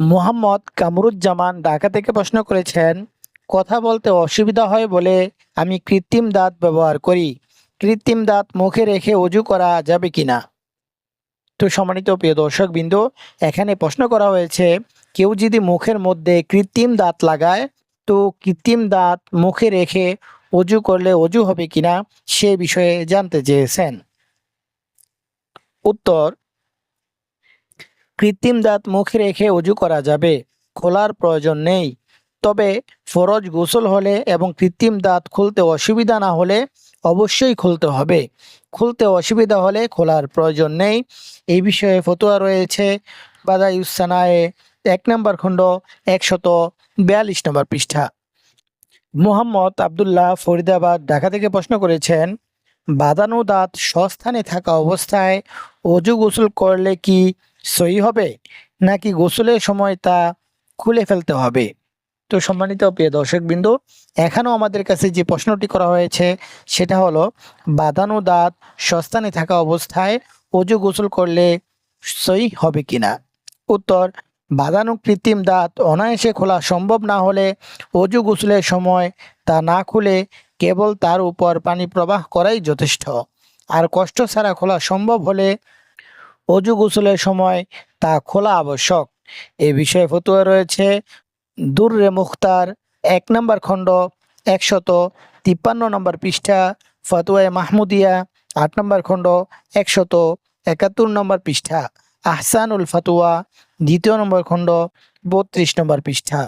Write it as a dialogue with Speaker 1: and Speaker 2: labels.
Speaker 1: মোহাম্মদ কামরুজ্জামান ঢাকা থেকে প্রশ্ন করেছেন, কথা বলতে অসুবিধা হয় বলে আমি কৃত্রিম দাঁত ব্যবহার করি। কৃত্রিম দাঁত মুখে রেখে অজু করা যাবে কি না? তো সম্মানিত প্রিয় দর্শক বিন্দু এখানে প্রশ্ন করা হয়েছে, কেউ যদি মুখের মধ্যে কৃত্রিম দাঁত লাগায়, তো কৃত্রিম দাঁত মুখে রেখে অজু করলে অজু হবে কিনা সে বিষয়ে জানতে চেয়েছেন। উত্তর কৃত্রিম দাঁত মুখে রেখে অজু করা যাবে, খোলার প্রয়োজন নেই। তবে ফরজ গোসল হলে এবং কৃত্রিম দাঁত খুলতে অসুবিধা না হলে অবশ্যই খুলতে হবে। খুলতে অসুবিধা হলে খোলার প্রয়োজন নেই। এই বিষয়ে ফতোয়া রয়েছে বাদাইউসানায়ে এক নম্বর খণ্ড, একশত বিয়াল্লিশ নম্বর পৃষ্ঠা। মোহাম্মদ আবদুল্লাহ ফরিদাবাদ, ঢাকা থেকে প্রশ্ন করেছেন বাদানো দাঁত সস্থানে থাকা অবস্থায় অজু গোসল করলে কি সই হবে? নাকি গোসলের সময় তা খুলে ফেলতে হবে? তো সম্মানিত প্রিয় দর্শকবৃন্দ, এখানেও আমাদের কাছে যে প্রশ্নটি করা হয়েছে, সেটা হলো বাঁধানো দাঁত সস্তানে থাকা অবস্থায় অজু গোসল করলে সই হবে কিনা উত্তর বাঁধানো কৃত্রিম দাঁত অনায়াসে খোলা সম্ভব না হলে অজু গোসলের সময় তা না খুলে কেবল তার উপর পানি প্রবাহ করাই যথেষ্ট। আর কষ্ট ছাড়া খোলা সম্ভব হলে অজু গোসলের সময় তা খোলা আবশ্যক। এ বিষয়ে ফতুয়া রয়েছে দুর্রে মুখতার এক নম্বর খণ্ড, একশত তিপ্পান্ন নম্বর পৃষ্ঠা, ফতুয়ায় মাহমুদিয়া আট নম্বর খণ্ড, একশত একাত্তর নম্বর পৃষ্ঠা, আহসানুল ফতুয়া দ্বিতীয় নম্বর খণ্ড, বত্রিশ নম্বর পৃষ্ঠা।